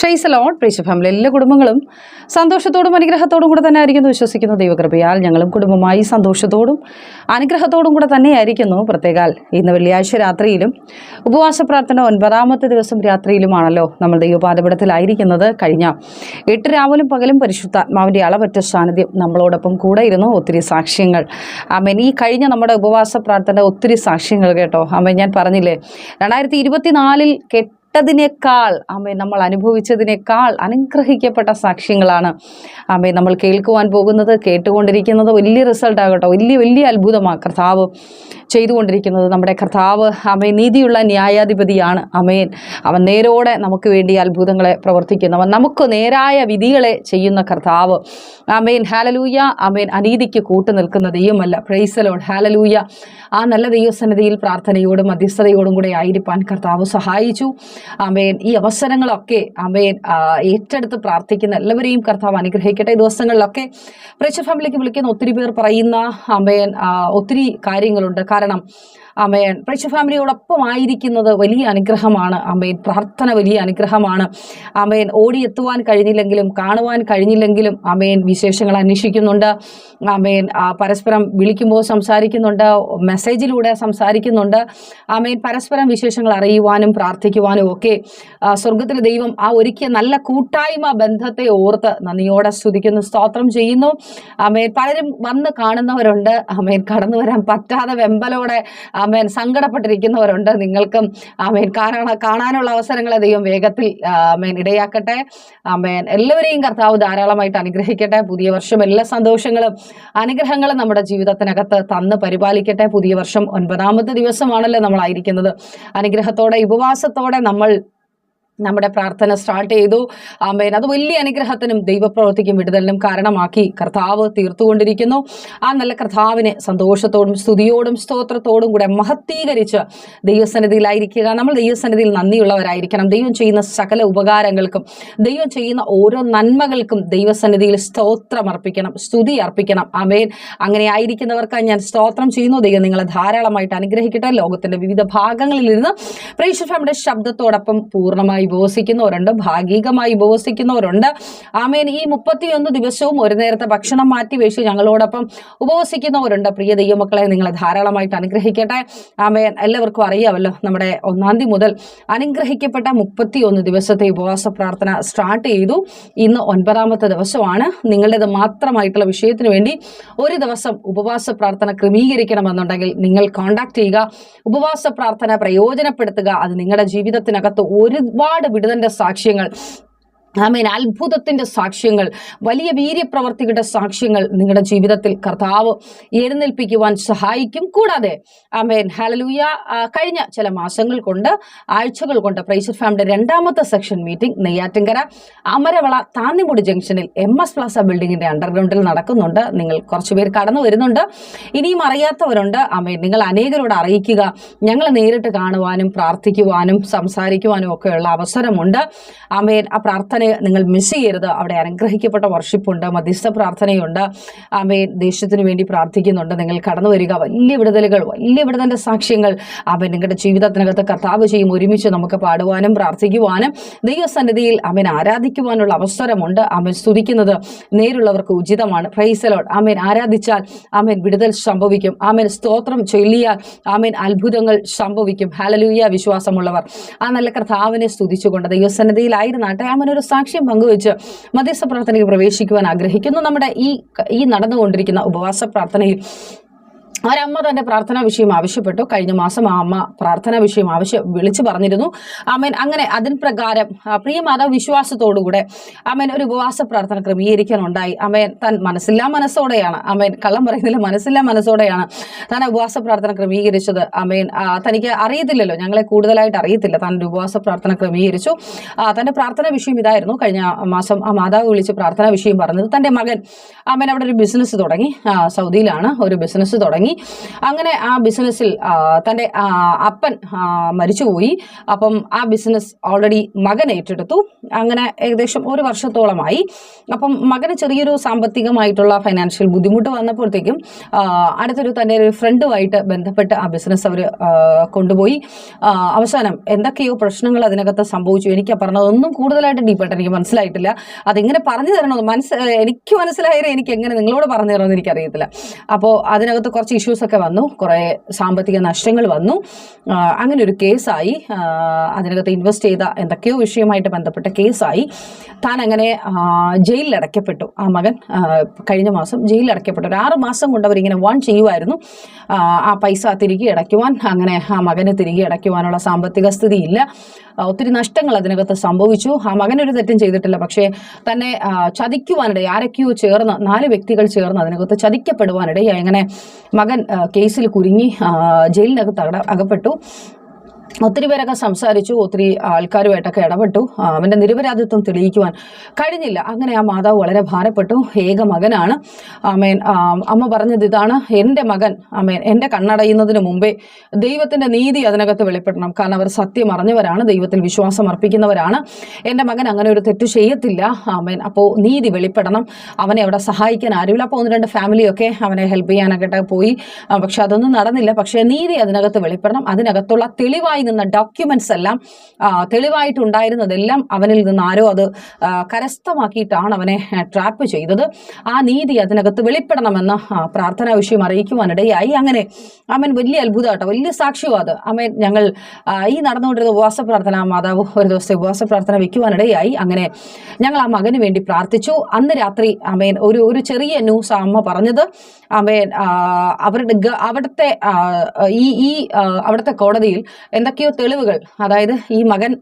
ഷെയ്സ് loan പ്രീശ family എല്ലാ കുടുംബങ്ങളും സന്തോഷത്തോടും അനുഗ്രഹത്തോടും കൂടെ തന്നെ ആയിരിക്കുന്നു വിശ്വസിക്കുന്നു ദൈവകൃപയാൽ. ഞങ്ങളും കുടുംബമായി സന്തോഷത്തോടും അനുഗ്രഹത്തോടും കൂടെ തന്നെയായിരിക്കുന്നു. പ്രത്യേകാൽ ഇന്ന് വെള്ളിയാഴ്ച രാത്രിയിലും ഉപവാസ പ്രാർത്ഥന ഒൻപതാമത്തെ ദിവസം രാത്രിയിലുമാണല്ലോ നമ്മൾ ദൈവപാദപീഠത്തിലായിരിക്കുന്നത്. കഴിഞ്ഞ എട്ട് രാവിലും പകലും പരിശുദ്ധാത്മാവിന്റെ അളവറ്റ സാന്നിധ്യം നമ്മളോടൊപ്പം കൂടെ ഇരുന്നു ഒത്തിരി സാക്ഷ്യങ്ങൾ. അമ്മൻ ഈ കഴിഞ്ഞ നമ്മുടെ ഉപവാസ പ്രാർത്ഥന ഒത്തിരി സാക്ഷ്യങ്ങൾ കേട്ടോ. അമ്മ ഞാൻ പറഞ്ഞില്ലേ? രണ്ടായിരത്തി ഇരുപത്തിനാലിൽ കേട്ടതിനേക്കാൾ ആമേ നമ്മൾ അനുഭവിച്ചതിനേക്കാൾ അനുഗ്രഹിക്കപ്പെട്ട സാക്ഷ്യങ്ങളാണ്. ആമേ നമ്മൾ കേൾക്കുവാൻ പോകുന്നത് കേട്ടുകൊണ്ടിരിക്കുന്നത് വലിയ റിസൾട്ട് ആകട്ടെ. വലിയ വലിയ അത്ഭുതമാണ് കർത്താവ് ചെയ്തുകൊണ്ടിരിക്കുന്നത്. നമ്മുടെ കർത്താവ് ആമേ നീതിയുള്ള ന്യായാധിപതിയാണ്. അമേൻ അവൻ നേരോടെ നമുക്ക് വേണ്ടി അത്ഭുതങ്ങളെ പ്രവർത്തിക്കുന്നവൻ നമുക്ക് നേരായ വിധികളെ ചെയ്യുന്ന കർത്താവ്. ആമേൻ. ഹാലലൂയ അമേൻ അനീതിക്ക് കൂട്ടു നിൽക്കുന്ന ദൈവമല്ല. പ്രൈസലോൺ ഹാലലൂയ ആ നല്ല ദൈവസന്നിധിയിൽ പ്രാർത്ഥനയോടും മധ്യസ്ഥതയോടും കൂടെ ആയിരിക്കാൻ കർത്താവ് സഹായിച്ചു. ആമേൻ. ഈ അവസരങ്ങളൊക്കെ ആമേൻ ഏറ്റെടുത്ത് പ്രാർത്ഥിക്കുന്ന എല്ലാവരെയും കർത്താവ് അനുഗ്രഹിക്കട്ടെ. ഈ ദിവസങ്ങളിലൊക്കെ പ്രേക്ഷ ഫാമിലിക്ക് വിളിക്കുന്ന ഒത്തിരി പേർ പറയുന്ന ആമേൻ ഒത്തിരി കാര്യങ്ങളുണ്ട്. കാരണം അമേൻ. പ്രേക്ഷ ഫാമിലിയോടൊപ്പം ആയിരിക്കുന്നത് വലിയ അനുഗ്രഹമാണ്. അമേൻ. പ്രാർത്ഥന വലിയ അനുഗ്രഹമാണ്. അമയൻ ഓടിയെത്തുവാൻ കഴിഞ്ഞില്ലെങ്കിലും കാണുവാൻ കഴിഞ്ഞില്ലെങ്കിലും അമയൻ വിശേഷങ്ങൾ അന്വേഷിക്കുന്നുണ്ട്. അമയൻ പരസ്പരം വിളിക്കുമ്പോൾ സംസാരിക്കുന്നുണ്ട്. മെസ്സേജിലൂടെ സംസാരിക്കുന്നുണ്ട്. അമയൻ പരസ്പരം വിശേഷങ്ങൾ അറിയുവാനും പ്രാർത്ഥിക്കുവാനും ഒക്കെ സ്വർഗത്തിലെ ദൈവം ആ ഒരുക്കിയ നല്ല കൂട്ടായ്മ ബന്ധത്തെ ഓർത്ത് നന്ദിയോടെ സ്തുതിക്കുന്നു സ്തോത്രം ചെയ്യുന്നു. അമയൻ പലരും വന്ന് കാണുന്നവരുണ്ട്. അമയൻ കടന്നു വരാൻ പറ്റാതെ വെമ്പലോടെ ആമേൻ. സങ്കടപ്പെട്ടിരിക്കുന്നവരുണ്ട്. നിങ്ങൾക്കും ആമേൻ. കാരണം കാണാനുള്ള അവസരങ്ങളെ ദൈവം വേഗത്തിൽ അമേൻ ഇടയാക്കട്ടെ. ആമേൻ. എല്ലാവരെയും കർത്താവ് ധാരാളമായിട്ട് അനുഗ്രഹിക്കട്ടെ. പുതിയ വർഷം എല്ലാ സന്തോഷങ്ങളും അനുഗ്രഹങ്ങളും നമ്മുടെ ജീവിതത്തിനകത്ത് തന്ന് പരിപാലിക്കട്ടെ. പുതിയ വർഷം ഒൻപതാമത്തെ ദിവസമാണല്ലോ നമ്മളായിരിക്കുന്നത്. അനുഗ്രഹത്തോടെ ഉപവാസത്തോടെ നമ്മൾ നമ്മുടെ പ്രാർത്ഥന സ്റ്റാർട്ട് ചെയ്തു. ആമേൻ. അത് വലിയ അനുഗ്രഹത്തിനും ദൈവപ്രവർത്തിക്കും വിടുതലിനും കാരണമാക്കി കർത്താവ് തീർത്തുകൊണ്ടിരിക്കുന്നു. ആ നല്ല കർത്താവിനെ സന്തോഷത്തോടും സ്തുതിയോടും സ്തോത്രത്തോടും കൂടെ മഹത്തീകരിച്ച് ദൈവസന്നിധിയിലായിരിക്കുക. നമ്മൾ ദൈവസന്നിധിയിൽ നന്ദിയുള്ളവരായിരിക്കണം. ദൈവം ചെയ്യുന്ന സകല ഉപകാരങ്ങൾക്കും ദൈവം ചെയ്യുന്ന ഓരോ നന്മകൾക്കും ദൈവസന്നിധിയിൽ സ്തോത്രം അർപ്പിക്കണം സ്തുതി അർപ്പിക്കണം. ആമേൻ. അങ്ങനെ ആയിരിക്കുന്നവർക്ക് ഞാൻ സ്തോത്രം ചെയ്യുന്നു. ദൈവം നിങ്ങളെ ധാരാളമായിട്ട് അനുഗ്രഹിക്കട്ടെ. ലോകത്തിന്റെ വിവിധ ഭാഗങ്ങളിൽ ഇരുന്ന് പ്രേക്ഷഫയുടെ ശബ്ദത്തോടൊപ്പം പൂർണമായി ഉപവസിക്കുന്നവരുണ്ട് ഭാഗികമായി ഉപവസിക്കുന്നവരുണ്ട്. ആമേൻ. ഈ മുപ്പത്തിയൊന്ന് ദിവസവും ഒരു നേരത്തെ ഭക്ഷണം മാറ്റി വെച്ച് ഞങ്ങളോടൊപ്പം ഉപവസിക്കുന്നവരുണ്ട്. പ്രിയ ദൈവമക്കളെ നിങ്ങളെ ധാരാളമായിട്ട് അനുഗ്രഹിക്കട്ടെ. ആമേൻ. എല്ലാവർക്കും അറിയാമല്ലോ നമ്മുടെ ഒന്നാം തീയതി മുതൽ അനുഗ്രഹിക്കപ്പെട്ട മുപ്പത്തിയൊന്ന് ദിവസത്തെ ഉപവാസ പ്രാർത്ഥന സ്റ്റാർട്ട് ചെയ്തു. ഇന്ന് ഒൻപതാമത്തെ ദിവസമാണ്. നിങ്ങളുടേത് മാത്രമായിട്ടുള്ള വിഷയത്തിന് വേണ്ടി ഒരു ദിവസം ഉപവാസ പ്രാർത്ഥന ക്രമീകരിക്കണമെന്നുണ്ടെങ്കിൽ നിങ്ങൾ കോൺടാക്ട് ചെയ്യുക. ഉപവാസ പ്രാർത്ഥന പ്രയോജനപ്പെടുത്തുക. അത് നിങ്ങളുടെ ജീവിതത്തിനകത്ത് ഒരുപാട് വിടുതന്റെ സാക്ഷ്യങ്ങൾ. ആമേൻ. അത്ഭുതത്തിന്റെ സാക്ഷ്യങ്ങൾ വലിയ വീര്യപ്രവർത്തികളുടെ സാക്ഷ്യങ്ങൾ നിങ്ങളുടെ ജീവിതത്തിൽ കർത്താവ് എഴുന്നേൽപ്പിക്കുവാൻ സഹായിക്കും. കൂടാതെ ആമേൻ ഹലലൂയ കഴിഞ്ഞ ചില മാസങ്ങൾ കൊണ്ട് ആഴ്ചകൾ കൊണ്ട് പ്രൈസർ ഫാമിന്റെ രണ്ടാമത്തെ സെക്ഷൻ മീറ്റിംഗ് നെയ്യാറ്റിങ്കര അമരവള താന്നിമുടി ജംഗ്ഷനിൽ എം എസ് പ്ലാസ ബിൽഡിങ്ങിന്റെ അണ്ടർഗ്രൗണ്ടിൽ നടക്കുന്നുണ്ട്. നിങ്ങൾ കുറച്ചുപേർ കടന്നു വരുന്നുണ്ട്. ഇനിയും അറിയാത്തവരുണ്ട്. ആമേൻ നിങ്ങൾ അനേകരോട് അറിയിക്കുക. ഞങ്ങൾ നേരിട്ട് കാണുവാനും പ്രാർത്ഥിക്കുവാനും സംസാരിക്കുവാനും ഒക്കെയുള്ള അവസരമുണ്ട്. ആമേൻ ആ പ്രാർത്ഥന നിങ്ങൾ മിസ് ചെയ്യരുത്. അവിടെ അനുഗ്രഹിക്കപ്പെട്ട വർഷിപ്പുണ്ട് മധ്യസ്ഥ പ്രാർത്ഥനയുണ്ട്. ആമേൻ. ദേശത്തിന് വേണ്ടി പ്രാർത്ഥിക്കുന്നുണ്ട്. നിങ്ങൾ കടന്നു വരിക. വലിയ വിടുതലുകൾ വലിയ വിടുതലിന്റെ സാക്ഷ്യങ്ങൾ. അമ്മ നിങ്ങളുടെ ജീവിതത്തിനകത്ത് കർത്താവ് ചെയ്യും. ഒരുമിച്ച് നമുക്ക് പാടുവാനും പ്രാർത്ഥിക്കുവാനും ദൈവസന്നിധിയിൽ അവൻ ആരാധിക്കുവാനുള്ള അവസരമുണ്ട്. അവൻ സ്തുതിക്കുന്നത് നേരുള്ളവർക്ക് ഉചിതമാണ്. പ്രൈസലോഡ് ആമേൻ. ആരാധിച്ചാൽ ആമേൻ വിടുതൽ സംഭവിക്കും. ആമേൻ. സ്തോത്രം ചൊല്ലിയാൽ ആമേൻ അത്ഭുതങ്ങൾ സംഭവിക്കും. ഹലലൂയ വിശ്വാസമുള്ളവർ. ആ നല്ല കർത്താവിനെ സ്തുതിച്ചുകൊണ്ട് ദൈവസന്നിധിയിലായിരുന്നാട്ടെ. ആമൻ. ഒരു സാക്ഷ്യം പങ്കുവെച്ച് മധ്യസ്ഥ പ്രാർത്ഥനയ്ക്ക് പ്രവേശിക്കുവാൻ ആഗ്രഹിക്കുന്നു. നമ്മുടെ ഈ ഈ നടന്നുകൊണ്ടിരിക്കുന്ന ഉപവാസ പ്രാർത്ഥനയിൽ ഒരമ്മ തന്റെ പ്രാർത്ഥനാ വിഷയം ആവശ്യപ്പെട്ടു. കഴിഞ്ഞ മാസം ആ അമ്മ പ്രാർത്ഥനാ വിഷയം ആവശ്യം വിളിച്ചു പറഞ്ഞിരുന്നു. അമ്മൻ അങ്ങനെ അതിന് പ്രകാരം പ്രിയ മാതാവ് വിശ്വാസത്തോടുകൂടെ അമ്മൻ ഒരു ഉപവാസ പ്രാർത്ഥന ക്രമീകരിക്കാനുണ്ടായി. അമ്മൻ താൻ മനസ്സില്ലാ മനസ്സോടെയാണ് അമ്മൻ കള്ളം പറയുന്നില്ല മനസ്സില്ലാ മനസ്സോടെയാണ് താൻ ഉപവാസ പ്രാർത്ഥന ക്രമീകരിച്ചത്. അമ്മൻ തനിക്ക് അറിയത്തില്ലല്ലോ ഞങ്ങളെ കൂടുതലായിട്ട് അറിയത്തില്ല. താൻ ഒരു ഉപവാസ പ്രാർത്ഥന ക്രമീകരിച്ചു. തന്റെ പ്രാർത്ഥന വിഷയം ഇതായിരുന്നു. കഴിഞ്ഞ മാസം ആ മാതാവ് വിളിച്ച് പ്രാർത്ഥനാ വിഷയം പറഞ്ഞത് തന്റെ മകൻ. അമ്മൻ അവിടെ ഒരു ബിസിനസ് തുടങ്ങി. സൗദിയിലാണ് ഒരു ബിസിനസ് തുടങ്ങി. അങ്ങനെ ആ ബിസിനസ്സിൽ തന്റെ അപ്പൻ മരിച്ചുപോയി. അപ്പം ആ ബിസിനസ് ഓൾറെഡി മകൻ ഏറ്റെടുത്തു. അങ്ങനെ ഏകദേശം ഒരു വർഷത്തോളമായി. അപ്പം മകന് ചെറിയൊരു സാമ്പത്തികമായിട്ടുള്ള ഫൈനാൻഷ്യൽ ബുദ്ധിമുട്ട് വന്നപ്പോഴത്തേക്കും അടുത്തൊരു തന്റെ ഒരു ഫ്രണ്ടുമായിട്ട് ബന്ധപ്പെട്ട് ആ ബിസിനസ് അവർ കൊണ്ടുപോയി. അവസാനം എന്തൊക്കെയോ പ്രശ്നങ്ങൾ അതിനകത്ത് സംഭവിച്ചു. എനിക്ക് പറഞ്ഞതൊന്നും കൂടുതലായിട്ട് ഡീപ്പായിട്ട് എനിക്ക് മനസ്സിലായിട്ടില്ല. അതിങ്ങനെ പറഞ്ഞു തരണമെന്ന് മനസ്സ് എനിക്ക് മനസ്സിലായാലും എനിക്ക് എങ്ങനെ നിങ്ങളോട് പറഞ്ഞു തരണമെന്ന് എനിക്കറിയത്തില്ല. അപ്പോൾ അതിനകത്ത് കുറച്ച് ഇഷ്യൂസ് ഒക്കെ വന്നു. കുറേ സാമ്പത്തിക നഷ്ടങ്ങൾ വന്നു. അങ്ങനെ ഒരു കേസായി. അതിനകത്ത് ഇൻവെസ്റ്റ് ചെയ്ത എന്തൊക്കെയോ വിഷയമായിട്ട് ബന്ധപ്പെട്ട കേസായി. താൻ അങ്ങനെ ജയിലിൽ അടയ്ക്കപ്പെട്ടു. ആ മകൻ കഴിഞ്ഞ മാസം ജയിലിൽ അടയ്ക്കപ്പെട്ടു. ഒരു ആറ് മാസം കൊണ്ട് അവരിങ്ങനെ വാൺ ചെയ്യുമായിരുന്നു. ആ, പൈസ തിരികെ അടയ്ക്കുവാൻ അങ്ങനെ ആ മകനെ തിരികെ അടയ്ക്കുവാനുള്ള സാമ്പത്തിക സ്ഥിതി ഇല്ല ഒത്തിരി നഷ്ടങ്ങൾ അതിനകത്ത് സംഭവിച്ചു. ആ മകനൊരു തെറ്റും ചെയ്തിട്ടില്ല. പക്ഷേ തന്നെ ചതിക്കുവാനിടയായി. ആരൊക്കെയോ ചേർന്ന് നാല് വ്യക്തികൾ ചേർന്ന് അതിനകത്ത് ചതിക്കപ്പെടുവാനിടയായി. അങ്ങനെ മകൻ കേസിൽ കുരുങ്ങി ജയിലിനകത്ത് അകപ്പെട്ടു. ഒത്തിരി പേരൊക്കെ സംസാരിച്ചു ഒത്തിരി ആൾക്കാരുമായിട്ടൊക്കെ ഇടപെട്ടു. അവന്റെ നിരപരാധിത്വം തെളിയിക്കുവാൻ കഴിഞ്ഞില്ല. അങ്ങനെ ആ മാതാവ് വളരെ ഭാരപ്പെട്ടു. ഏക മകനാണ് ആമേൻ. അമ്മ പറഞ്ഞത് ഇതാണ് എന്റെ മകൻ ആമേൻ എന്റെ കണ്ണടയുന്നതിന് മുമ്പേ ദൈവത്തിന്റെ നീതി അതിനകത്ത് വെളിപ്പെടണം. കാരണം അവർ സത്യം അറിഞ്ഞവരാണ് ദൈവത്തിൽ വിശ്വാസം അർപ്പിക്കുന്നവരാണ്. എന്റെ മകൻ അങ്ങനെ ഒരു തെറ്റ് ചെയ്യത്തില്ല ആമേൻ. അപ്പോൾ നീതി വെളിപ്പെടണം. അവനെ അവിടെ സഹായിക്കാൻ ആരുമില്ല. അപ്പോൾ ഒന്ന് രണ്ട് ഫാമിലിയൊക്കെ അവനെ ഹെൽപ്പ് ചെയ്യാനൊക്കെ പോയി. പക്ഷെ അതൊന്നും നടന്നില്ല. പക്ഷേ നീതി അതിനകത്ത് വെളിപ്പെടണം. അതിനകത്തുള്ള തെളിവായി നിന്ന ഡോക്യുമെന്റ്സ് എല്ലാം തെളിവായിട്ടുണ്ടായിരുന്നതെല്ലാം അവനിൽ നിന്ന് ആരോ അത് കരസ്ഥമാക്കിയിട്ടാണ് അവനെ ട്രാപ്പ് ചെയ്തത്. ആ നീതി അതിനകത്ത് വെളിപ്പെടണമെന്ന് പ്രാർത്ഥനാ വിഷയം അറിയിക്കുവാനിടയായി. അങ്ങനെ അമ്മൻ വലിയ അത്ഭുതമാട്ടോ വലിയ സാക്ഷ്യവാദ്. അത് ഞങ്ങൾ ഈ നടന്നുകൊണ്ടിരുന്ന ഉപവാസ പ്രാർത്ഥന മാതാവ് ഒരു ദിവസത്തെ ഉപവാസ പ്രാർത്ഥന വെക്കുവാനിടയായി. അങ്ങനെ ഞങ്ങൾ ആ മകന് വേണ്ടി പ്രാർത്ഥിച്ചു. അന്ന് രാത്രി അമേൻ ഒരു ഒരു ചെറിയ ന്യൂസ് അമ്മ പറഞ്ഞത്. അമേൻ അവരുടെ അവിടുത്തെ ഈ ഈ അവിടുത്തെ കോടതിയിൽ എന്തൊക്കെയോ തെളിവുകൾ അതായത് ഈ മകൻ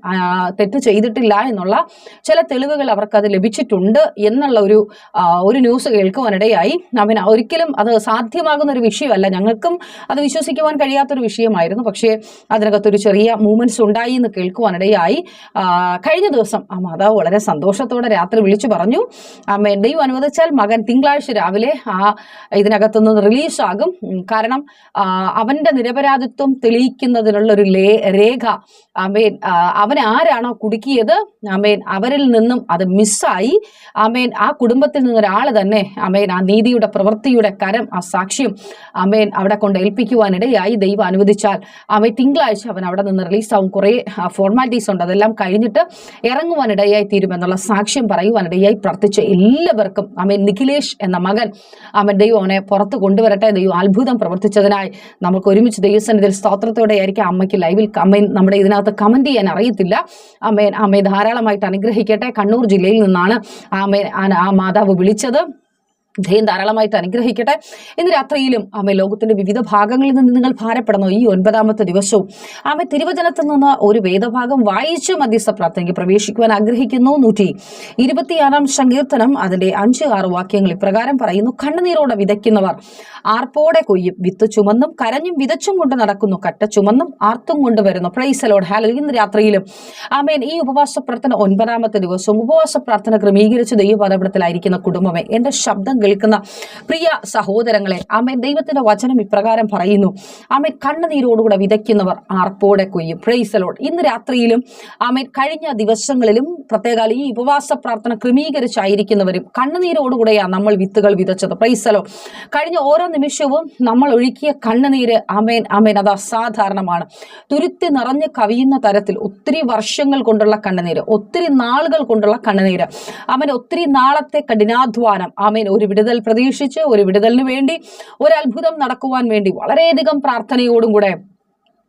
തെറ്റ് ചെയ്തിട്ടില്ല എന്നുള്ള ചില തെളിവുകൾ അവർക്കത് ലഭിച്ചിട്ടുണ്ട് എന്നുള്ള ഒരു ഒരു ന്യൂസ് കേൾക്കുവാനിടയായി. അവൻ ഒരിക്കലും അത് സാധ്യമാകുന്ന ഒരു വിഷയമല്ല. ഞങ്ങൾക്കും അത് വിശ്വസിക്കുവാൻ കഴിയാത്തൊരു വിഷയമായിരുന്നു. പക്ഷേ അതിനകത്തൊരു ചെറിയ മൂവ്മെന്റ്സ് ഉണ്ടായി എന്ന് കേൾക്കുവാനിടയായി കഴിഞ്ഞ ദിവസം ആ മാതാവ് വളരെ സന്തോഷത്തോടെ രാത്രി വിളിച്ചു പറഞ്ഞു അമ്മ ദൈവം അനുവദിച്ചാൽ മകൻ തിങ്കളാഴ്ച രാവിലെ ആ ഇതിനകത്തുനിന്ന് റിലീസാകും കാരണം അവന്റെ നിരപരാധിത്വം തെളിയിക്കുന്നതിനുള്ള ഒരു ലേ രേഖ. അമേൻ അവൻ ആരാണോ കുടുക്കിയത്? അമേൻ അവരിൽ നിന്നും അത് മിസ്സായി. അമേൻ ആ കുടുംബത്തിൽ നിന്ന് ഒരാൾ തന്നെ അമേൻ ആ നീതിയുടെ പ്രവൃത്തിയുടെ കരം ആ സാക്ഷ്യം അമേൻ അവിടെ കൊണ്ട് ഏൽപ്പിക്കുവാനിടയായി ദൈവം അനുവദിച്ചാൽ. അമേ തിങ്കളാഴ്ച അവൻ അവിടെ നിന്ന് റിലീസാവും. കുറേ ഫോർമാലിറ്റീസ് ഉണ്ട്. അതെല്ലാം കഴിഞ്ഞിട്ട് ഇറങ്ങുവാനിടയായി തീരുമെന്നുള്ള സാക്ഷ്യം പറയുവാനിടയായി പ്രാർത്ഥിച്ച എല്ലാവർക്കും അമേൻ നിഖിലേഷ് എന്ന മകൻ അമൻ ദൈവം അവനെ പുറത്ത് കൊണ്ടുവരട്ടെ. ദൈവം അത്ഭുതം പ്രവർത്തിച്ചതിനായി നമുക്ക് ഒരുമിച്ച് ദൈവസന്നിധിയിൽ സ്തോത്രത്തോടെ ആയിരിക്കും അമ്മയ്ക്ക് ലൈവിൽ അമ്മ നമ്മുടെ ഇതിനകത്ത് കമന്റ് ചെയ്യാൻ അറിയത്തില്ല. അമ്മേൻ അമ്മയെ ധാരാളമായിട്ട് അനുഗ്രഹിക്കട്ടെ. കണ്ണൂർ ജില്ലയിൽ നിന്നാണ് ആമേൻ ആ- ആ മാതാവ് വിളിച്ചത്. ദൈവം ധാരാളമായിട്ട് അനുഗ്രഹിക്കട്ടെ. ഇന്ന് രാത്രിയിലും അമ്മ ലോകത്തിന്റെ വിവിധ ഭാഗങ്ങളിൽ നിന്ന് നിങ്ങൾ ഭാരപ്പെടുന്നു ഈ ഒൻപതാമത്തെ ദിവസവും അമ്മ തിരുവചനത്തിൽ നിന്ന് ഒരു വേദഭാഗം വായിച്ച് മധ്യസ്ഥ പ്രാർത്ഥനയ്ക്ക് പ്രവേശിക്കുവാൻ ആഗ്രഹിക്കുന്നു. നൂറ്റി ഇരുപത്തിയാറാം സങ്കീർത്തനം അതിന്റെ അഞ്ച് ആറ് വാക്യങ്ങൾ ഇപ്രകാരം പറയുന്നു. കണ്ണുനീരോടെ വിതയ്ക്കുന്നവർ ആർപ്പോടെ കൊയ്യും. വിത്ത് ചുമന്നും കരഞ്ഞും വിതച്ചും കൊണ്ട് നടക്കുന്നു. കട്ട ചുമന്നും ആർത്തും കൊണ്ട് വരുന്നു. പ്രൈസലോട് ഹാലോ ഇന്ന് രാത്രിയിലും ആമേൻ ഈ ഉപവാസ പ്രാർത്ഥന ഒൻപതാമത്തെ ദിവസവും ഉപവാസ പ്രാർത്ഥന ക്രമീകരിച്ച് ദൈവപദപടത്തിലായിരിക്കുന്ന കുടുംബമേ എന്റെ ശബ്ദം കേൾക്കുന്ന പ്രിയ സഹോദരങ്ങളെ ആമേൻ. ദൈവത്തിന്റെ വചനം ഇപ്രകാരം പറയുന്നു. ആമേൻ. കണ്ണുനീരോടുകൂടെ വിതയ്ക്കുന്നവർ ആർപ്പോടെ കൊയ്യും. പ്രൈസലോട് ഇന്ന് രാത്രിയിലും ആമേൻ കഴിഞ്ഞ ദിവസങ്ങളിലും പ്രത്യേക ഈ ഉപവാസ പ്രാർത്ഥന ക്രമീകരിച്ചായിരിക്കുന്നവരും കണ്ണുനീരോടുകൂടെയാണ് നമ്മൾ വിത്തുകൾ വിതച്ചത്. പ്രൈസലോ കഴിഞ്ഞ ഓരോ നിമിഷവും നമ്മൾ ഒഴുക്കിയ കണ്ണുനീര് ആമേൻ ആമേൻ അത് അസാധാരണമാണ്. തുരുത്തി നിറഞ്ഞ് കവിയുന്ന തരത്തിൽ ഒത്തിരി വർഷങ്ങൾ കൊണ്ടുള്ള കണ്ണുനീര് ഒത്തിരി നാളുകൾ കൊണ്ടുള്ള കണ്ണുനീര്. ആമേൻ ഒത്തിരി നാളത്തെ കഠിനാധ്വാനം ആമേൻ ഒരു വിടുതൽ പ്രതീക്ഷിച്ച് ഒരു വിടുതലിന് വേണ്ടി ഒരു അത്ഭുതം നടക്കുവാൻ വേണ്ടി വളരെയധികം പ്രാർത്ഥനയോടും കൂടെ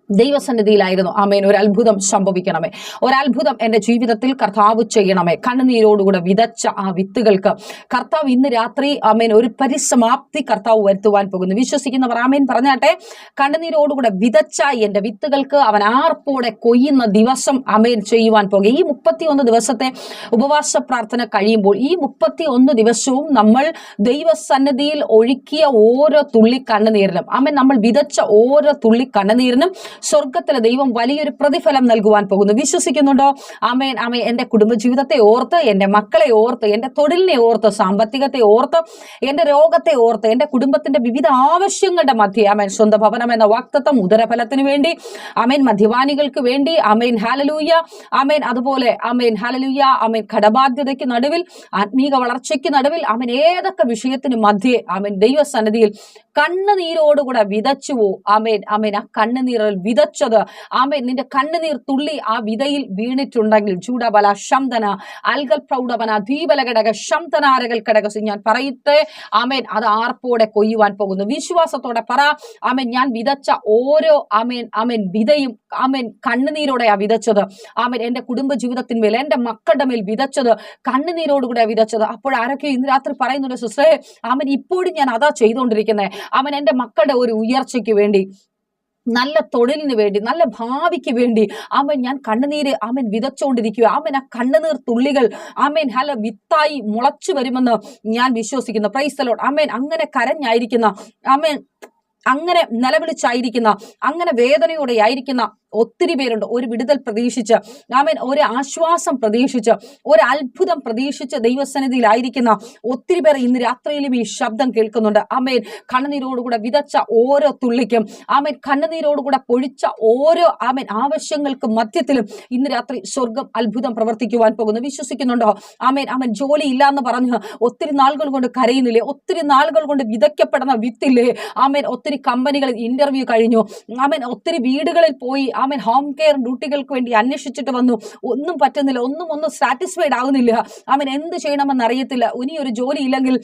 ദൈവസന്നിധിയിലായിരുന്നു. അമേൻ ഒരു അത്ഭുതം സംഭവിക്കണമേ. ഒരത്ഭുതം എന്റെ ജീവിതത്തിൽ കർത്താവ് ചെയ്യണമേ. കണ്ണുനീരോടുകൂടെ വിതച്ച ആ വിത്തുകൾക്ക് കർത്താവ് ഇന്ന് രാത്രി അമേൻ ഒരു പരിസമാപ്തി കർത്താവ് വരുത്തുവാൻ പോകുന്നു. വിശ്വസിക്കുന്നവർ ആമേൻ പറഞ്ഞാട്ടെ കണ്ണുനീരോടുകൂടെ വിതച്ച എന്റെ വിത്തുകൾക്ക് അവൻ ആർപ്പോടെ കൊയ്യുന്ന ദിവസം അമേൻ ചെയ്യുവാൻ പോകുക ഈ മുപ്പത്തിയൊന്ന് ദിവസത്തെ ഉപവാസ പ്രാർത്ഥന കഴിയുമ്പോൾ ഈ മുപ്പത്തി ഒന്ന് ദിവസവും നമ്മൾ ദൈവസന്നിധിയിൽ ഒഴുക്കിയ ഓരോ തുള്ളി കണ്ണുനീരിനും അമേൻ നമ്മൾ വിതച്ച ഓരോ തുള്ളി കണ്ണുനീരിനും സ്വർഗത്തിലെ ദൈവം വലിയൊരു പ്രതിഫലം നൽകുവാൻ പോകുന്നു. വിശ്വസിക്കുന്നുണ്ടോ? ആമേൻ ആമേ എന്റെ കുടുംബജീവിതത്തെ ഓർത്ത് എന്റെ മക്കളെ ഓർത്ത് എന്റെ തൊഴിലിനെ ഓർത്ത് സാമ്പത്തികത്തെ ഓർത്ത് എന്റെ രോഗത്തെ ഓർത്ത് എന്റെ കുടുംബത്തിന്റെ വിവിധ ആവശ്യങ്ങളുടെ മധ്യേ അമേൻ സ്വന്തം ഭവനം എന്ന വാക്തത്വം ഉദരഫലത്തിന് വേണ്ടി അമേൻ മദ്യപാനികൾക്ക് വേണ്ടി അമേൻ ഹാലലൂയ അമേൻ അതുപോലെ അമേൻ ഹാലലൂയ അമേൻ കടബാധ്യതയ്ക്ക് നടുവിൽ ആത്മീക വളർച്ചയ്ക്ക് നടുവിൽ ആമേൻ. ഏതൊക്കെ വിഷയത്തിന് മധ്യേ ആമേൻ. ദൈവസന്നിധിയിൽ കണ്ണുനീരോടുകൂടെ വിതച്ചുവോ? അമേൻ അമേൻ ആ കണ്ണുനീരിൽ വിതച്ചത്. ആമേൻ നിന്റെ കണ്ണുനീർ തുള്ളി ആ വിതയിൽ വീണിട്ടുണ്ടെങ്കിൽ ചൂടബല ശംതന അൽഗൽ പ്രൗഢവന ദീപലഘടക ശംതനാരകൽ ഘടക ഞാൻ പറയട്ടെ. ആമേൻ അത് ആർപ്പോടെ കൊയ്യുവാൻ പോകുന്നു. വിശ്വാസത്തോടെ പറ. ആമേൻ ഞാൻ വിതച്ച ഓരോ ആമേൻ ആമേൻ വിതയും ആമേൻ കണ്ണുനീരോടെയാ വിതച്ചത്. ആമേൻ എന്റെ കുടുംബ ജീവിതത്തിന്മേൽ എന്റെ മക്കളുടെ മേൽ വിതച്ചത് കണ്ണുനീരോടുകൂടെ വിതച്ചത്. അപ്പോൾ ആരൊക്കെ ഇന്ന് രാത്രി പറയുന്നുണ്ട് സിസ്റ്റേ ആമൻ ഇപ്പോഴും ഞാൻ അതാ ചെയ്തുകൊണ്ടിരിക്കുന്നത് അവൻ എന്റെ മക്കളുടെ ഒരു ഉയർച്ചയ്ക്ക് വേണ്ടി നല്ല തൊഴിലിന് വേണ്ടി നല്ല ഭാവിക്ക് വേണ്ടി അവൻ ഞാൻ കണ്ണുനീര് അവൻ വിതച്ചുകൊണ്ടിരിക്കുക അവൻ ആ കണ്ണുനീർ തുള്ളികൾ ആമേൻ ഹല വിത്തായി മുളച്ചു വരുമെന്ന് ഞാൻ വിശ്വസിക്കുന്നു. പ്രൈസ്തലോട് ആമേൻ അങ്ങനെ കരഞ്ഞായിരിക്കുന്ന ആമേൻ അങ്ങനെ നിലവിളിച്ചായിരിക്കുന്ന അങ്ങനെ വേദനയോടെ ആയിരിക്കുന്ന ഒത്തിരി പേരുണ്ട്. ഒരു വിടുതൽ പ്രതീക്ഷിച്ച് ആമേൻ ഒരു ആശ്വാസം പ്രതീക്ഷിച്ച് ഒരു അത്ഭുതം പ്രതീക്ഷിച്ച് ദൈവസന്നിധിയിലായിരിക്കുന്ന ഒത്തിരി പേർ ഇന്ന് രാത്രിയിലും ഈ ശബ്ദം കേൾക്കുന്നുണ്ട്. ആമേൻ കണ്ണുനീരോടുകൂടെ വിതച്ച ഓരോ തുള്ളിക്കും ആമേൻ കണ്ണുനീരോടുകൂടെ പൊഴിച്ച ഓരോ ആമേൻ ആവശ്യങ്ങൾക്കും മധ്യത്തിലും ഇന്ന് രാത്രി സ്വർഗം അത്ഭുതം പ്രവർത്തിക്കുവാൻ പോകുന്നു. വിശ്വസിക്കുന്നുണ്ടോ? ആമേൻ അവൻ ജോലി ഇല്ല എന്ന് പറഞ്ഞ് ഒത്തിരി നാളുകൾ കൊണ്ട് കരയുന്നില്ലേ? ഒത്തിരി നാളുകൾ കൊണ്ട് വിതയ്ക്കപ്പെടുന്ന വിത്തില്ലേ? ആമേൻ ഒത്തിരി കമ്പനികളിൽ ഇന്റർവ്യൂ കഴിഞ്ഞു. ആമേൻ ഒത്തിരി വീടുകളിൽ പോയി ആമേൻ. ഹോം കെയർ ഡ്യൂട്ടികൾക്ക് വേണ്ടി അന്വേഷിച്ചിട്ട് വന്നു. ഒന്നും പറ്റുന്നില്ല. ഒന്നും ഒന്നും സാറ്റിസ്ഫൈഡ് ആകുന്നില്ല. ആമൻ. എന്ത് ചെയ്യണമെന്ന് അറിയത്തില്ല. ഇനി ഒരു ജോലി ഇല്ലെങ്കിൽ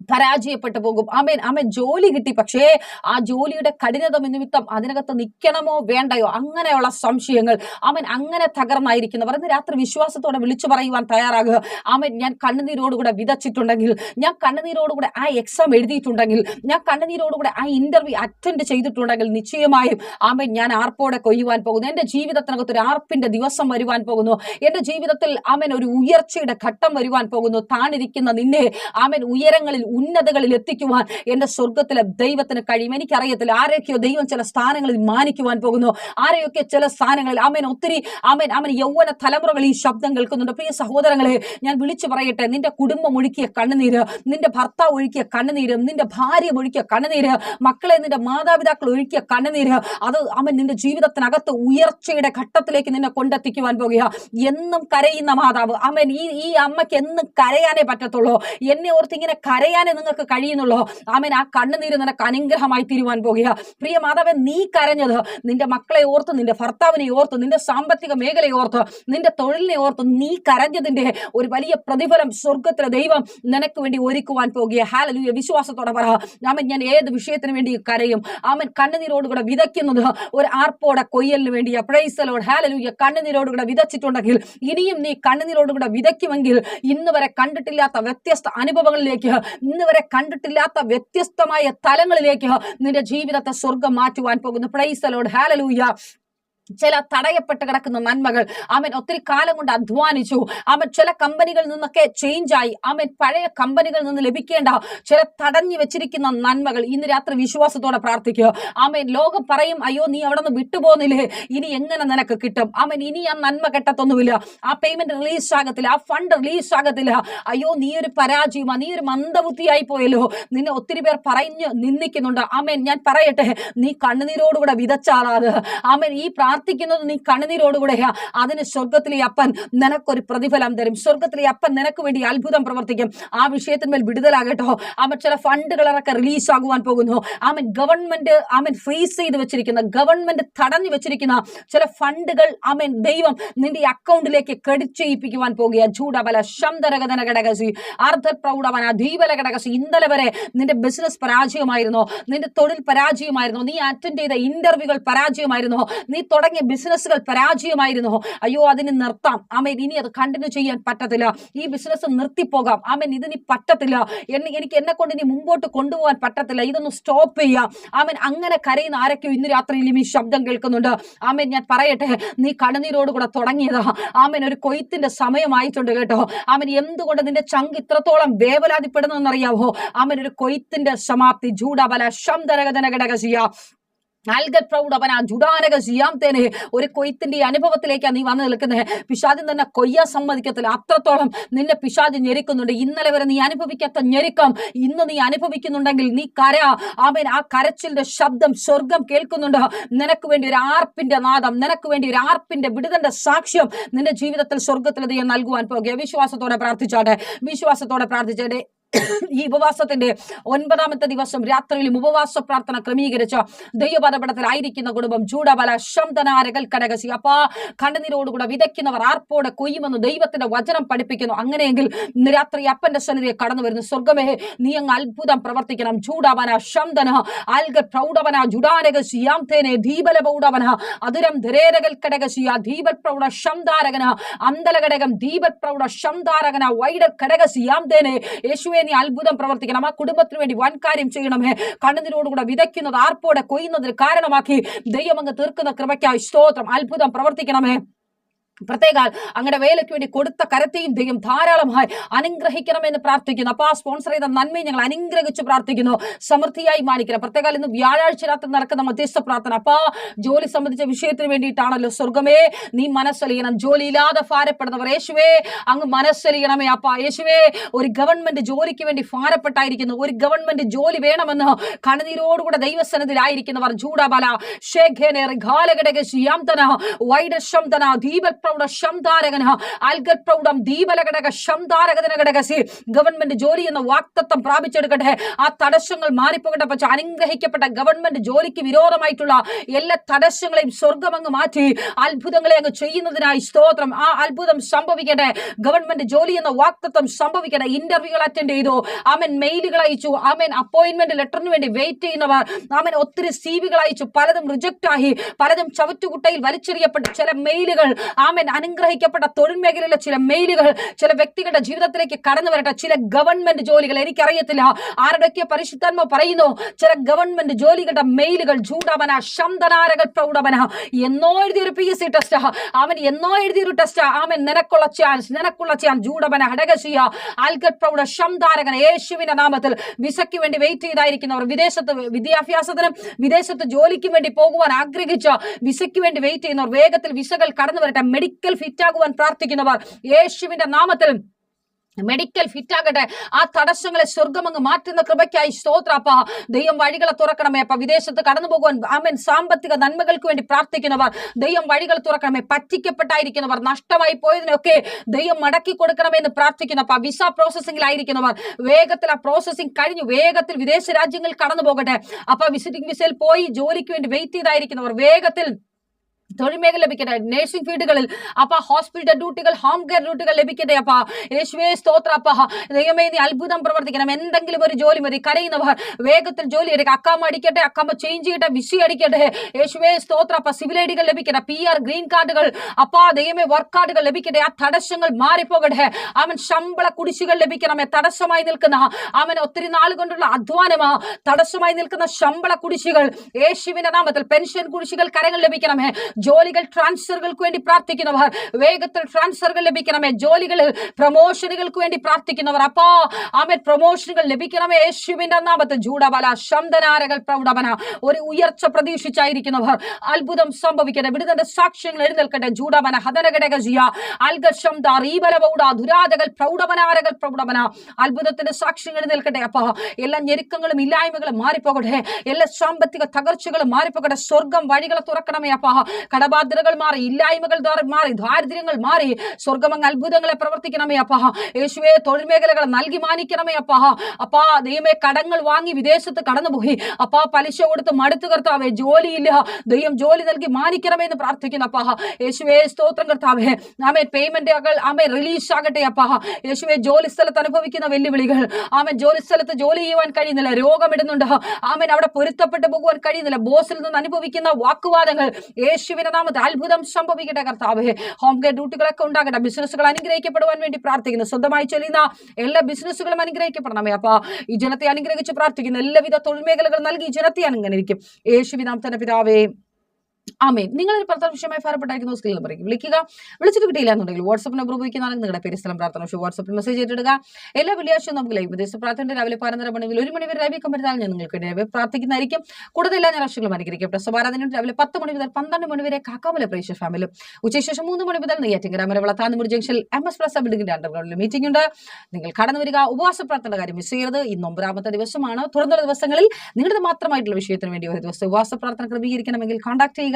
പരാജയപ്പെട്ടു പോകും. ആമേൻ ആമേൻ ജോലി കിട്ടി. പക്ഷേ ആ ജോലിയുടെ കഠിനത നിമിത്തം അതിനകത്ത് നിൽക്കണമോ വേണ്ടയോ അങ്ങനെയുള്ള സംശയങ്ങൾ. അവൻ അങ്ങനെ തകർന്നായിരിക്കുന്നവർ. ഇന്ന് രാത്രി വിശ്വാസത്തോടെ വിളിച്ചു പറയുവാൻ തയ്യാറാകുക. ആമേൻ ഞാൻ കണ്ണുനീരോടുകൂടെ വിതച്ചിട്ടുണ്ടെങ്കിൽ ഞാൻ കണ്ണുനീരോടുകൂടെ ആ എക്സാം എഴുതിയിട്ടുണ്ടെങ്കിൽ ഞാൻ കണ്ണുനീരോടുകൂടെ ആ ഇന്റർവ്യൂ അറ്റൻഡ് ചെയ്തിട്ടുണ്ടെങ്കിൽ നിശ്ചയമായും ആമേൻ ഞാൻ ആർപ്പോടെ കൊയ്യുവാൻ പോകുന്നു. എന്റെ ജീവിതത്തിനകത്ത് ഒരു ആർപ്പിന്റെ ദിവസം വരുവാൻ പോകുന്നു. എന്റെ ജീവിതത്തിൽ ആമേൻ ഒരു ഉയർച്ചയുടെ ഘട്ടം വരുവാൻ പോകുന്നു. താണിരിക്കുന്ന നിന്നെ ആമേൻ ഉയരങ്ങളിൽ ഉന്നതകളിൽ എത്തിക്കുവാൻ എന്റെ സ്വർഗത്തിലെ ദൈവത്തിന് കഴിയും. എനിക്കറിയത്തില്ല ആരെയൊക്കെയോ ദൈവം ചില സ്ഥാനങ്ങളിൽ മാനിക്കുവാൻ പോകുന്നു. ആരെയൊക്കെ ചില സ്ഥാനങ്ങളിൽ ആമേൻ ഒത്തിരി ആമേൻ ആമേൻ യൗവന തലമുറകൾ ഈ ശബ്ദം കേൾക്കുന്നുണ്ട്. പ്രിയ സഹോദരങ്ങളെ ഞാൻ വിളിച്ചു പറയട്ടെ. നിന്റെ കുടുംബം ഒഴുക്കിയ കണ്ണുനീര് നിന്റെ ഭർത്താവ് ഒഴുക്കിയ കണ്ണുനീര് നിന്റെ ഭാര്യ ഒഴുക്കിയ കണ്ണുനീര് മക്കളെ നിന്റെ മാതാപിതാക്കൾ ഒഴുക്കിയ കണ്ണുനീര് അത് അവൻ നിന്റെ ജീവിതത്തിനകത്ത് ഉയർച്ചയുടെ ഘട്ടത്തിലേക്ക് നിന്നെ കൊണ്ടെത്തിക്കുവാൻ പോകുക. എന്നും കരയുന്ന മാതാവ് അവൻ ഈ ഈ അമ്മയ്ക്ക് എന്നും കരയാനേ പറ്റത്തുള്ളൂ. എന്നെ ഓർത്ത് ഇങ്ങനെ കരയാനേ നിങ്ങൾക്ക് കഴിയുന്നുള്ളൂ? ആമേൻ ആ കണ്ണുനീര് നിനക്ക് അനുഗ്രഹമായി തീരുവാൻ പോകുക. പ്രിയ മാതാവെ നീ കരഞ്ഞത് നിന്റെ മക്കളെ ഓർത്ത് നിന്റെ ഭർത്താവിനെ ഓർത്ത് നിന്റെ സാമ്പത്തിക മേഖലയെ ഓർത്ത് നിന്റെ തൊഴിലിനെ ഓർത്ത് നീ കരഞ്ഞതിന്റെ ഒരു വലിയ പ്രതിഫലം സ്വർഗത്തിലെ ദൈവം നിനക്ക് വേണ്ടി ഒരുക്കുവാൻ പോകുക. ഹാലലൂയ വിശ്വാസത്തോടെ പറ. ആമൻ ഞാൻ ഏത് വിഷയത്തിന് വേണ്ടി കരയും? ആമൻ കണ്ണുനീരോടുകൂടെ വിതയ്ക്കുന്നത് ഒരു ആർപ്പോടെ കൊയ്യലിന് വേണ്ടിയ. പ്രൈസലോട് ഹാലലൂയ കണ്ണുനീരോടുകൂടെ വിതച്ചിട്ടുണ്ടെങ്കിൽ ഇനിയും നീ കണ്ണുനീരോടുകൂടെ വിതയ്ക്കുമെങ്കിൽ ഇന്ന് വരെ കണ്ടിട്ടില്ലാത്ത വ്യത്യസ്ത അനുഭവങ്ങളിലേക്ക് ഇന്ന് വരെ കണ്ടിട്ടില്ലാത്ത വ്യത്യസ്തമായ തലങ്ങളിലേക്ക് നിന്റെ ജീവിതത്തെ സ്വർഗം മാറ്റുവാൻ പോകുന്നു. പ്രൈസലോട് ഹാലലൂയ ചില തടയപ്പെട്ട് കിടക്കുന്ന നന്മകൾ. അവൻ ഒത്തിരി കാലം കൊണ്ട് അധ്വാനിച്ചു. അവൻ ചില കമ്പനികളിൽ നിന്നൊക്കെ ചേഞ്ച് ആയി. അവൻ പഴയ കമ്പനികളിൽ നിന്ന് ലഭിക്കേണ്ട ചില തടഞ്ഞു വെച്ചിരിക്കുന്ന നന്മകൾ ഇന്ന് രാത്രി വിശ്വാസത്തോടെ പ്രാർത്ഥിക്കുക. അവൻ ലോകം പറയും അയ്യോ നീ അവിടെ നിന്ന് വിട്ടുപോകുന്നില്ലേ ഇനി എങ്ങനെ നിനക്ക് കിട്ടും? അവൻ ഇനി ആ നന്മ കെട്ടത്തൊന്നുമില്ല. ആ പേയ്മെന്റ് റിലീസ് ആകത്തില്ല. ആ ഫണ്ട് റിലീസ് ആകത്തില്ല. അയ്യോ നീ ഒരു പരാജയമാ. നീ ഒരു മന്ദബുദ്ധിയായി പോയല്ലോ. നിന്നെ ഒത്തിരി പേർ പറഞ്ഞു നിന്ദിക്കുന്നുണ്ട്. ആമേൻ ഞാൻ പറയട്ടെ നീ കണ്ണുനീരോടുകൂടെ വിതച്ചാറാത് ആമേൻ ഈ പ്രാർത്ഥിക്കുന്നത് നീ കണുനീരോടുകൂടെ അതിന് സ്വർഗത്തിലെ അപ്പൻ നിനക്കൊരു പ്രതിഫലം തരും. സ്വർഗത്തിലെ അപ്പൻ നിനക്ക് വേണ്ടി അത്ഭുതം പ്രവർത്തിക്കും. ആ വിഷയത്തിന്മേൽ വിടുതലാകട്ടോ. അവൻ ചില ഫണ്ടുകളൊക്കെ റിലീസ് ആകുവാൻ പോകുന്നു. അവൻ ഗവൺമെന്റ് അവൻ ഫ്രീസ് ചെയ്ത് വെച്ചിരിക്കുന്ന ഗവൺമെന്റ് തടഞ്ഞു വെച്ചിരിക്കുന്ന ചില ഫണ്ടുകൾ അവൻ ദൈവം നിന്റെ അക്കൗണ്ടിലേക്ക് ക്രെഡിറ്റ് ചെയ്യിപ്പിക്കുവാൻ പോകുക ചൂടബല ശംതരകഥന ഘടകസി അർദ്ധ പ്രൗഢവന ധീവല ഘടകസി. ഇന്നലെ വരെ നിന്റെ ബിസിനസ് പരാജയമായിരുന്നോ. നിന്റെ തൊഴിൽ പരാജയമായിരുന്നോ. നീ അറ്റൻഡ് ചെയ്ത ഇന്റർവ്യൂകൾ പരാജയമായിരുന്നോ. നീ തുടങ്ങിയ ബിസിനസ്സുകൾ പരാജയമായിരുന്നു അയ്യോ അതിന് നിർത്താം. ആമേൻ. ഇനി അത് കണ്ടിന്യൂ ചെയ്യാൻ പറ്റത്തില്ല. ഈ ബിസിനസ് നിർത്തിപ്പോകാം. ആമേൻ. ഇതിനി പറ്റത്തില്ല. എന്നെ എനിക്ക് എന്നെ കൊണ്ട് ഇനി മുമ്പോട്ട് കൊണ്ടുപോകാൻ പറ്റത്തില്ല. ഇതൊന്ന് സ്റ്റോപ്പ് ചെയ്യാം. ആമേൻ. അങ്ങനെ കരയുന്ന ആരൊക്കെയോ ഇന്ന് രാത്രിയിലും ഈ ശബ്ദം കേൾക്കുന്നുണ്ട്. ആമേൻ. ഞാൻ പറയട്ടെ നീ കടനീരോട് കൂടെ തുടങ്ങിയതാ. ആമേൻ. ഒരു കൊയ്ത്തിന്റെ സമയമായിട്ടുണ്ട് കേട്ടോ. ആമൻ. എന്തുകൊണ്ട് നിന്റെ ചങ്ക് ഇത്രത്തോളം വേവലാതിപ്പെടുന്നു എന്നറിയാവോ ആമൻ. ഒരു കൊയ്ത്തിന്റെ സമാപ്തി. ജൂഡബല ശംതരകതന ഘടകസിയ ആൽഗൽ പ്രൗഡ് ഒരു കൊയ്ത്തിന്റെ അനുഭവത്തിലേക്കാണ് നീ വന്നു നിൽക്കുന്നത് പിശാദിൻ തന്നെ കൊയ്യാൻ സമ്മതിക്കത്തില്ല. അത്രത്തോളം നിന്നെ പിശാദി ഞെരുക്കുന്നുണ്ട്. ഇന്നലെ വരെ നീ അനുഭവിക്കാത്ത ഞെരുക്കം ഇന്ന് നീ അനുഭവിക്കുന്നുണ്ടെങ്കിൽ നീ കര ആമേൻ ആ കരച്ചിലിന്റെ ശബ്ദം സ്വർഗം കേൾക്കുന്നുണ്ട്. നിനക്ക് വേണ്ടി ഒരു ആർപ്പിന്റെ നാദം നിനക്ക് വേണ്ടി ഒരു ആർപ്പിന്റെ വിടുതന്റെ സാക്ഷ്യം നിന്റെ ജീവിതത്തിൽ സ്വർഗത്തിൽ നൽകുവാൻ പോകുക. വിശ്വാസത്തോടെ പ്രാർത്ഥിച്ചാട്ടെ. വിശ്വാസത്തോടെ പ്രാർത്ഥിച്ചാട്ടെ. ഈ ഉപവാസത്തിന്റെ ഒൻപതാമത്തെ ദിവസം രാത്രിയിലും ഉപവാസ പ്രാർത്ഥന ക്രമീകരിച്ച ദൈവപദപടത്തിലായിരിക്കുന്ന കുടുംബം ചൂടബല ശബ്ദനാരകൽ കടകസി അപ്പാ കണ്ണുനീരോടുകൂടെ വിതയ്ക്കുന്നവർ ആർപ്പോടെ കൊയ്യുമെന്ന് ദൈവത്തിന്റെ വചനം പഠിപ്പിക്കുന്നു. അങ്ങനെയെങ്കിൽ രാത്രി അപ്പന്റെ സന്നിധിയെ കടന്നു വരുന്നു. സ്വർഗമേ നീ അങ്ങ് അത്ഭുതം പ്രവർത്തിക്കണം. ചൂടവന ശബ്ദന ആൽഗ പ്രൗഢവന ജുഡാരക സിയാംതേനെ ധീപല പൗഡവന അതുരം ധരേരകൽ കടകശിയ ധീപ പ്രൗഢ ശംദാരകന അന്തലഘടകം ധീപ പ്രൗഢ ശംദാരകന വൈഡ കടകശിയാം തേനെ യേശുവെ നീ അത്ഭുതം പ്രവർത്തിക്കണം. ആ കുടുംബത്തിന് വേണ്ടി വൻ കാര്യം ചെയ്യണമേ. കണ്ണുനീരോടുകൂടെ വിതയ്ക്കുന്നത് ആർപ്പോടെ കൊയ്യുന്നതിന് കാരണമാക്കി ദൈവം അങ്ങ് തീർക്കുന്ന കൃപയ്ക്കായി സ്തോത്രം അത്ഭുതം പ്രവർത്തിക്കണമേ. പ്രത്യേകാൽ അങ്ങയുടെ വേലയ്ക്ക് വേണ്ടി കൊടുത്ത കരത്തെയും ദൈവം ധാരാളമായി അനുഗ്രഹിക്കണമെന്ന് പ്രാർത്ഥിക്കുന്നു. അപ്പൊ ആ സ്പോൺസർ ചെയ്ത നന്മയും ഞങ്ങൾ അനുഗ്രഹിച്ച് പ്രാർത്ഥിക്കുന്നു. സമൃദ്ധിയായി മാനിക്കണം. പ്രത്യേകാൽ ഇന്ന് വ്യാഴാഴ്ച രാത്രി നടക്കുന്ന മധ്യസ്ഥ പ്രാർത്ഥന. അപ്പാ ജോലി സംബന്ധിച്ച വിഷയത്തിന് വേണ്ടിയിട്ടാണല്ലോ സ്വർഗമേ നീ മനസ്സലിയണം. ജോലിയില്ലാതെ ഭാരപ്പെടുന്നവർ യേശുവേ അങ്ങ് മനസ്സലിയണമേ അപ്പാ. യേശുവേ ഒരു ഗവൺമെന്റ് ജോലിക്ക് വേണ്ടി ഭാരപ്പെട്ടായിരിക്കുന്നു. ഒരു ഗവൺമെന്റ് ജോലി വേണമെന്ന് കണ്ണുനീരോടുകൂടെ ദൈവസനത്തിലായിരിക്കുന്നവർ ചൂടബല ഘാലഘടക ശിയാംതന വൈഡശംതന ദീപൽപ്രൗഢ ശംധാരകന അൽഗൽപ്രൗഢം ദീപലഘടക ശംധാരകതനഘടകസി ഗവൺമെന്റ് ജോലി എന്ന വാക്തത്വം പ്രാപിച്ചെടുക്കട്ടെ. ആ തടസ്സങ്ങൾ മാറിപ്പോകട്ടെ. പക്ഷെ അനുഗ്രഹിക്കപ്പെട്ട ഗവൺമെന്റ് ജോലിക്ക് വിരോധമായിട്ടുള്ള എല്ലാ തടസ്സങ്ങളെയും സ്വർഗം അങ്ങ് മാറ്റി അത്ഭുതങ്ങളെ അങ്ങ് ചെയ്യുന്നതിനായി സ്തോത്രം. ആ അത്ഭുതം സംഭവിക്കട്ടെ. ഗവൺമെന്റ് ജോലി എന്ന വാക്തത്വം സംഭവിക്കട്ടെ. ഇന്റർവ്യൂകൾ അറ്റൻഡ് ചെയ്തു. ആമൻ മെയിലുകൾ അയച്ചു. ആമൻ അപ്പോയിന്റ്മെന്റ് ലെറ്ററിന് വേണ്ടി വെയിറ്റ് ചെയ്യുന്നവർ. ആമൻ ഒത്തിരി സീവികൾ അയച്ചു. പലതും റിജക്റ്റ് ആയി പലതും ചവറ്റുകുട്ടയിൽ വലിച്ചെറിയപ്പെട്ടു ചില മെയിലുകൾ. ആമൻ അനുഗ്രഹിക്കപ്പെട്ട തൊഴിൽ മേഖലയിലെ ചില മെയിലുകൾ ചില വ്യക്തികളുടെ ജീവിതത്തിലേക്ക് കടന്നു വരട്ടെ. ചില ഗവൺമെന്റ് ജോലികൾ എനിക്കറിയത്തില്ല. ആരുടെയൊക്കെ പരിശുദ്ധാത്മ പറയുന്നു? ചില ഗവൺമെന്റ് ജോലികളുടെ മെയിലുകൾ ചൂടവന ശംദനാരകൾ പ്രൗഢവന എന്നോ എഴുതിയൊരു പി എസ് സി ടെസ്റ്റ് അവൻ എന്നോ എഴുതിയൊരു ടെസ്റ്റ് അവൻ നിനക്കുള്ള ചാൻസ് നിനക്കുള്ള ചാൻസ് ചൂടവന ഹടകശിയ ആൽഗഡ് പ്രൗഢ ശംദാരകൻ യേശുവിന്റെ നാമത്തിൽ വിസയ്ക്ക് വേണ്ടി വെയിറ്റ് ചെയ്തായിരിക്കുന്നവർ വിദേശത്ത് വിദ്യാഭ്യാസത്തിനും വിദേശത്ത് ജോലിക്കും വേണ്ടി പോകുവാൻ ആഗ്രഹിച്ച വിസയ്ക്ക് വേണ്ടി വെയിറ്റ് ചെയ്യുന്നവർ വേഗത്തിൽ വിസകൾ കടന്നു വരട്ടെ. മെഡിക്കൽ ഫിറ്റ് ആകുവാൻ പ്രാർത്ഥിക്കുന്നവർ യേശുവിന്റെ നാമത്തിൽ മെഡിക്കൽ ഫിറ്റ് ആകട്ടെ. ആ തടസ്സങ്ങളെ സ്വർഗമങ്ങ് മാറ്റുന്ന കൃപയ്ക്കായി സ്തോത്രപ്പ ദൈവം വഴികളെ തുറക്കണമേ അപ്പ. വിദേശത്ത് കടന്നു പോകുവാൻ ആമൻ സാമ്പത്തിക നന്മകൾക്ക് വേണ്ടി പ്രാർത്ഥിക്കുന്നവർ ദൈവം വഴികൾ തുറക്കണമേ പറ്റിക്കപ്പെട്ടായിരിക്കുന്നവർ നഷ്ടമായി പോയതിനൊക്കെ ദൈവം മടക്കി കൊടുക്കണമേ എന്ന് പ്രാർത്ഥിക്കുന്നപ്പ വിസ പ്രോസസ്സിംഗിലായിരിക്കുന്നവർ വേഗത്തിൽ ആ പ്രോസസ്സിംഗ് കഴിഞ്ഞു വേഗത്തിൽ വിദേശ രാജ്യങ്ങളിൽ കടന്നു പോകട്ടെ. അപ്പൊ വിസിറ്റിംഗ് വിസയിൽ പോയി ജോലിക്ക് വേണ്ടി വെയിറ്റ് ചെയ്തായിരിക്കുന്നവർ വേഗത്തിൽ തൊഴിൽ മേഖല ലഭിക്കട്ടെ നഴ്സിംഗ് ഫീൽഡുകളിൽ അപ്പ ഹോസ്പിറ്റൽ ഡ്യൂട്ടികൾ ഹോം കെയർ ഡ്യൂട്ടികൾ ലഭിക്കട്ടെ അപ്പ. യേശുവേ സ്തോത്ര അപ്പ. ദൈവമേ നീ അത്ഭുതം പ്രവർത്തിക്കണം. എന്തെങ്കിലും ഒരു ജോലി മതി. കരയുന്നവർ വേഗത്തിൽ ജോലി എടുക്കുക അക്കാമ അടിക്കട്ടെ അക്കാമ ചേഞ്ച് ചെയ്യട്ടെ വിസി അടിക്കട്ടെ. യേശുവേ സ്തോത്ര അപ്പ. സിവിൽ ഐഡികൾ ലഭിക്കട്ടെ. പി ആർ ഗ്രീൻ കാർഡുകൾ അപ്പ ദൈവമേ വർക്ക് കാർഡുകൾ ലഭിക്കട്ടെ. ആ തടസ്സങ്ങൾ മാറിപ്പോകട്ടെ. അവൻ ശമ്പള കുടിശ്ശികൾ ലഭിക്കണമേ തടസ്സമായി നിൽക്കുന്ന അവൻ ഒത്തിരി നാൾ കൊണ്ടുള്ള അധ്വാനമാ. തടസ്സമായി നിൽക്കുന്ന ശമ്പള കുടിശ്ശികൾ. യേശുവിന്റെ നാമത്തിൽ പെൻഷൻ കുടിശ്ശികൾ കരങ്ങൾ ലഭിക്കണമേ. ജോലികൾ ട്രാൻസ്ഫറുകൾക്ക് വേണ്ടി പ്രാർത്ഥിക്കുന്നവർ വേഗത്തിൽ ട്രാൻസ്ഫറുകൾ ലഭിക്കണമേ. ജോലികൾ പ്രൊമോഷനുകൾക്ക് വേണ്ടി പ്രാർത്ഥിക്കുന്നവർ. അപ്പോ ആമേ പ്രൊമോഷനുകൾ ലഭിക്കണമേ യേശുവിന്റെ നാമത്തിൽ. ജൂഡബല ശബ്ദനാരകൾ പ്രൗഢവന ഒരു ഉയർച്ച പ്രതീക്ഷിച്ചായിരിക്കുന്നവർ അത്ഭുതം സംഭവിക്കട്ടെ. വിടുതന്റെ സാക്ഷ്യങ്ങൾ എഴുന്നേൽക്കട്ടെ. ജൂഡവന ഹതനഘടകജിയ അൽഗർഷം ദീപലപൗഡ ദുരാതകൾ പ്രൗഢവനാരകൾ പ്രൗഢവന അത്ഭുതത്തിന്റെ സാക്ഷ്യങ്ങൾ എഴുന്നേൽക്കട്ടെ. അപ്പോ എല്ലാ ഞെരുക്കങ്ങളും ഇല്ലായ്മകളും മാറിപ്പോകട്ടെ. എല്ലാ സാമ്പത്തിക തകർച്ചകളും മാറിപ്പോകട്ടെ. സ്വർഗം വഴികളെ തുറക്കണമേ അപ്പാ. കടബാധ്യതകൾ മാറി ഇല്ലായ്മകൾ മാറി ദാരിദ്ര്യങ്ങൾ മാറി. സ്വർഗമങ്ങ് അത്ഭുതങ്ങളെ പ്രവർത്തിക്കണമേ അപ്പാ. യേശുവെ തൊഴിൽ മേഖലകൾ നൽകി മാനിക്കണമേ അപ്പാ. അപ്പാ ദൈവമേ കടങ്ങൾ വാങ്ങി വിദേശത്ത് കടന്നുപോയി. അപ്പാ പലിശ കൊടുത്ത് മടുത്തു കർത്താവേ ജോലിയില്ല. ദൈവം ജോലി നൽകി മാനിക്കണമേ എന്ന് പ്രാർത്ഥിക്കുന്നു അപ്പാ. യേശുവേ സ്തോത്രം കർത്താവേ. ആമേ പേയ്മെന്റുകൾ ആമേ റിലീസ് ആകട്ടെ അപ്പാ. യേശുവെ ജോലി സ്ഥലത്ത് അനുഭവിക്കുന്ന വെല്ലുവിളികൾ. ആമേ ജോലി സ്ഥലത്ത് ജോലി ചെയ്യുവാൻ കഴിയുന്നില്ല. രോഗമിടുന്നുണ്ട്. ആമൻ. അവിടെ പൊരുത്തപ്പെട്ടു പോകുവാൻ കഴിയുന്നില്ല. ബോസിൽ നിന്ന് അനുഭവിക്കുന്ന വാക്കുവാദങ്ങൾ യേശുവിന്റെ നാമത്തിൽ അത്ഭുതം സംഭവിക്കട്ടെ കർത്താവേ. ഹോം കെയർ ഡ്യൂട്ടികളൊക്കെ ഉണ്ടാകട്ടെ. ബിസിനസ്സുകൾ അനുഗ്രഹിക്കപ്പെടുവാൻ വേണ്ടി പ്രാർത്ഥിക്കുന്നു. സ്വന്തമായി ചൊല്ലുന്ന എല്ലാ ബിസിനസ്സുകളും അനുഗ്രഹിക്കപ്പെടണമേ അപ്പൊ. ഈ ജനത്തെ അനുഗ്രഹിച്ച് പ്രാർത്ഥിക്കുന്നു എല്ലാവിധ തൊഴിൽ മേഖലകൾ നൽകി ജനത്തെ അനുഗ്രഹിക്കും യേശുവിനാം തന്നെ പിതാവേ. ആമേൻ. നിങ്ങളൊരു പ്രാർത്ഥന വിഷയമായി ഭാരപ്പെട്ടായിരിക്കുന്ന സ്കിൽ പറയും വിളിക്കുക. വിളിച്ചിട്ട് കിട്ടിയില്ല എന്നുണ്ടെങ്കിൽ വാട്സ്ആപ്പ് നമ്പർ ഉപയോഗിക്കുന്നതാണ് നിങ്ങളുടെ പേര് സ്ഥലം പ്രാർത്ഥന. വിഷയം വാട്സ്ആപ്പിൽ മെസ്സേജ് ചെയ്തിടുക എല്ലാ വെള്ളിയാഴ്ചയും നമുക്ക് ലൈവ് വിദേശ പ്രാർത്ഥന രാവിലെ പതിനൊന്നര മണിയിൽ ഒരു മണി വരെ ലൈവ് ഞാൻ നിങ്ങൾക്ക് വേണ്ടി പ്രാർത്ഥിക്കുന്നതായിരിക്കും. കൂടുതൽ എല്ലാ ഞായറാഴ്ചകളും അനുകരിക്കപ്പെട്ട സമാരാധന രാവിലെ പത്ത് മണി മുതൽ പന്ത്രണ്ട് മണി വരെ കാക്കാമല പ്രേക്ഷ ഫാമിലും ഉച്ചശേഷം മൂന്ന് മണി മുതൽ നെയ്യാറ്റിങ്കര മരവള താന്നുമുടി എം എസ് പ്ലസ് ബിൽഡിംഗിന്റെ അണ്ടർഗ്രൗണ്ടിൽ മീറ്റിംഗ് ഉണ്ട്. നിങ്ങൾ കടന്നു വരിക. ഉപവാസ പ്രാർത്ഥന കാര്യം മിസ് ചെയ്യരുത്. ഇന്ന് ഒമ്പതാമത്തെ ദിവസമാണ്. തുടർന്നുള്ള ദിവസങ്ങളിൽ നിങ്ങളുടെ മാത്രമായിട്ടുള്ള വിഷയത്തിന് വേണ്ടി ഒരു ദിവസം ഉപവാസ പ്രാർത്ഥന ക്രമീകരിക്കണമെങ്കിൽ കോൺടാക്ട് ചെയ്യുക.